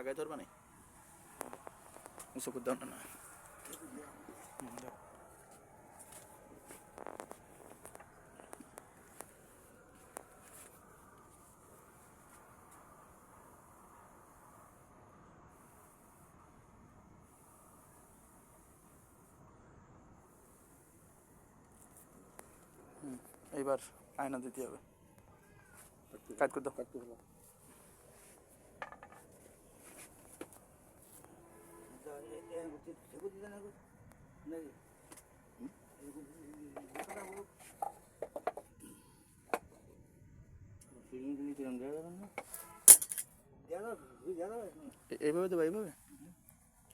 আগায় ধরবা নাই উঁচু করে দাও না না। এইবার আয়না দিতে হবে। কাট করে দাও কাটতে হলো এ- এইভাবে দেবা এইভাবে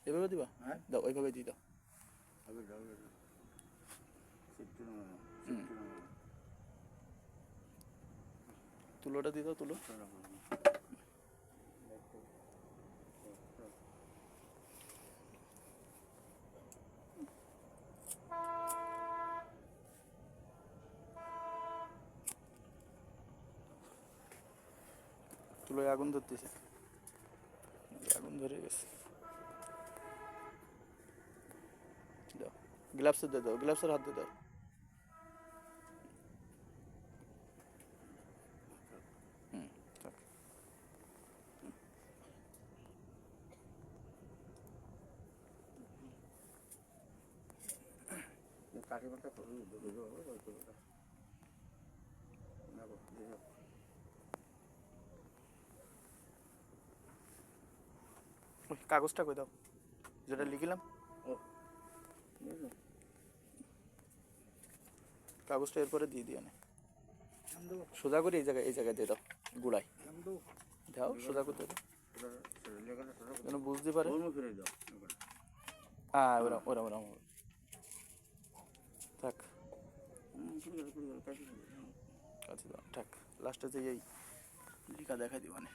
এইভাবে দিবা? হ্যাঁ। দাও ওইভাবে দিয়ে দাও। তুলোটা দিয়ে দাও তুলো। তুলোয় আগুন ধরতেছে। আগুন ধরে গেছে। দাও, গ্লাভস দিয়ে দাও, গ্লাভসের হাত দিয়ে দাও। হুম, থাক। কাটিমাটা কাগজটা কই দাও। যেটা লিখিলাম। কাগজটা এরপরে দিয়ে দিয়ে নে। সোজা করে এই জায়গায় এই জায়গায় দিয়ে দাও। গুড়াই দাও, সোজা করতে দাও। যেন বুঝতে পারে। হ্যাঁ ওরম ওরম ওরম। থাক। দাও, থাক। লাস্টে যে এই লিখা দেখাই দিব মানে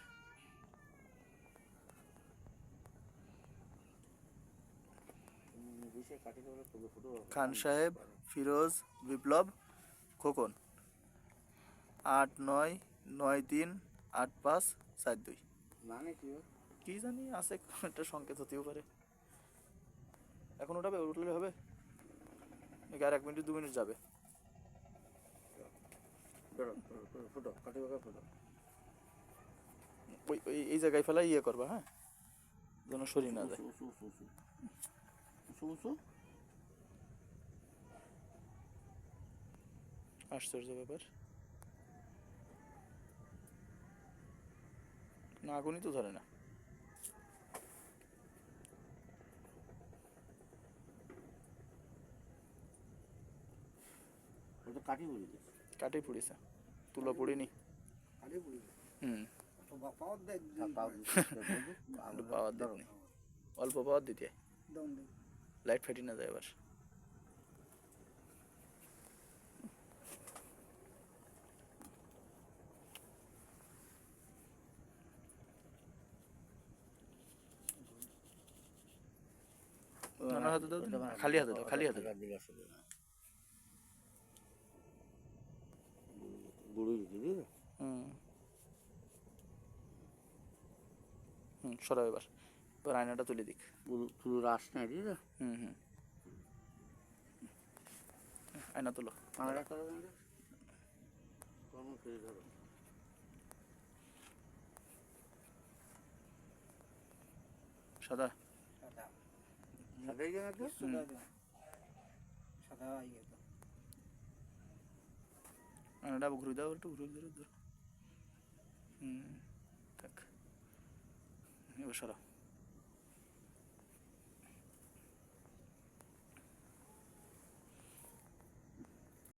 খান সাহেব ফিরোজ বিপ্লব খোকন। আট নয় নয় তিন আট পাঁচ সাত দুই। মানে কি কি জানি আছে একটা সংকেত হতেও পারে। এখন উঠাবে উঠলে হবে? নাকি আর এক মিনিট দু মিনিট যাবে? ফটো ওই এই জায়গায় ফেলা ইয়ে করবা হ্যাঁ? যেন সরি না যায়। উঁচু উঁচু আশ্চর্য ব্যাপার না আগুনই তো ধরে না ওটা কাটি দিস কাটেই পুড়িছে তুলো পুড়িনি কাটি বলি হুম পাওয়ার দেখ পাওয়ার একটু অল্প পাওয়ার দিতে লাইট ফাটি না যায় এবার। খালি হাতে দাও খালি হাতে হুম। সরাও এবার। এবার আয়নাটা তুলে দিক। তুলো রাস নাই দিই হুম হুম। আয়না তুলো। ফিরে ধরো সাদা। আয়নাটা ঘুরে দাও একটু ঘুরে ধরে ধরো হুম থাক এবার সরাও